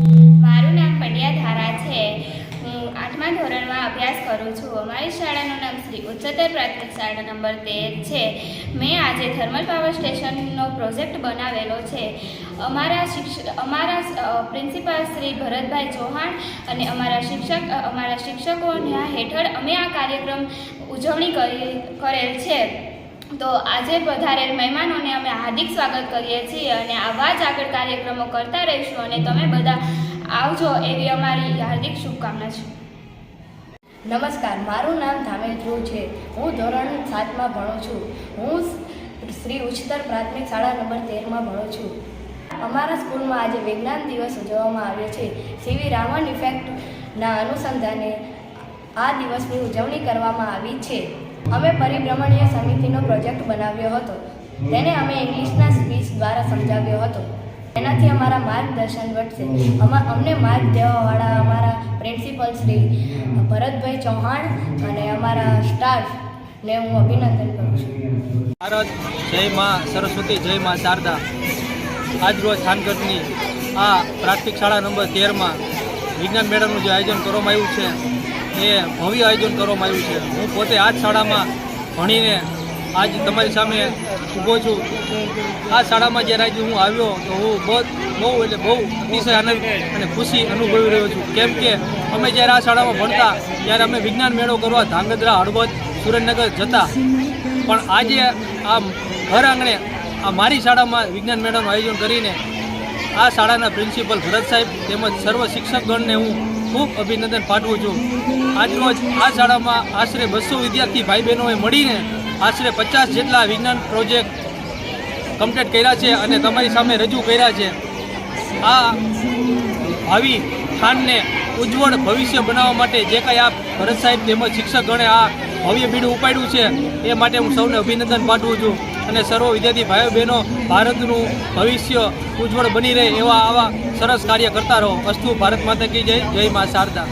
મારું નામ પંડ્યા ધારા છે. હું આઠમા ધોરણમાં અભ્યાસ કરું છું. અમારી શાળાનું નામ શ્રી ઉચ્ચતર પ્રાથમિક શાળા નંબર તેર છે. મેં આજે થર્મલ પાવર સ્ટેશનનો પ્રોજેક્ટ બનાવેલો છે. અમારા શિક્ષક અમારા પ્રિન્સિપાલ શ્રી ભરતભાઈ ચૌહાણ અને અમારા શિક્ષક, અમારા શિક્ષકોના હેઠળ અમે આ કાર્યક્રમ ઉજવણી કરી, કરેલ છે. તો આજે પધારેલ મહેમાનોને અમે હાર્દિક સ્વાગત કરીએ છીએ અને આવા જ આગળ કાર્યક્રમો કરતા રહીશું અને તમે બધા આવજો એવી અમારી હાર્દિક શુભકામના છે. નમસ્કાર, મારું નામ ધામેલ ધ્રુવ છે. હું ધોરણ સાતમાં ભણું છું. હું શ્રી ઉચ્ચતર પ્રાથમિક શાળા નંબર તેરમાં ભણું છું. અમારા સ્કૂલમાં આજે વિજ્ઞાન દિવસ ઉજવવામાં આવ્યો છે. સીવી રાવણ ઇફેક્ટના અનુસંધાને આ દિવસની ઉજવણી કરવામાં આવી છે. અમે પરિભ્રમણીય સમિતિનો પ્રોજેક્ટ બનાવ્યો હતો. તેને અમે ઇંગ્લિશના સ્પીચ દ્વારા સમજાવ્યો હતો. એનાથી અમારા માર્ગદર્શન વધશે. અમા અમને માર્ગ દેવાવાળા અમારા પ્રિન્સિપલ શ્રી ભરતભાઈ ચૌહાણ અને અમારા સ્ટાફને હું અભિનંદન કરું છું. ભારત જય માં સરસ્વતી, જય માં શારદા. આજરોજ ખાનગઢની આ પ્રાથમિક શાળા નંબર તેરમાં વિજ્ઞાન મેળાનું જે આયોજન કરવામાં આવ્યું છે એ ભવ્ય આયોજન કરવામાં આવ્યું છે. હું પોતે આ શાળામાં ભણીને આજ તમારી સામે ઊભો છું. આ શાળામાં જ્યારે આજે હું આવ્યો, તો હું બહુ બહુ એટલે બહુ અતિશય આનંદ અને ખુશી અનુભવી રહ્યો છું. કેમ કે અમે જ્યારે આ શાળામાં ભણતા, ત્યારે અમે વિજ્ઞાન મેળો કરવા ધાંગધ્રા, હળવદ, સુરેન્દ્રનગર જતા. પણ આજે આ ઘર આંગણે, આ મારી શાળામાં વિજ્ઞાન મેળાનું આયોજન કરીને આ શાળાના પ્રિન્સિપલ ભરત સાહેબ તેમજ સર્વ શિક્ષકગણને હું ખૂબ અભિનંદન પાઠવું છું. આજરોજ આ શાળામાં આશરે બસો વિદ્યાર્થી ભાઈ બહેનોએ મળીને આશરે પચાસ જેટલા વિજ્ઞાન પ્રોજેક્ટ કમ્પ્લીટ કર્યા છે અને તમારી સામે રજૂ કર્યા છે. આ ભાવિ ખાનને ઉજ્જવળ ભવિષ્ય બનાવવા માટે જે કાંઈ આ ભરત સાહેબ તેમજ શિક્ષકગણે આ ભવ્ય બીડું ઉપાડ્યું છે, એ માટે હું સૌને અભિનંદન પાઠવું છું. અને સર્વ વિદ્યાર્થી ભાઈઓ બહેનો ભારતનું ભવિષ્ય ઉજ્જવળ બની રહે એવા આવા સરસ કાર્ય કરતા રહો. અસ્તુ ભારત માતા કી જય. જય મા શારદા.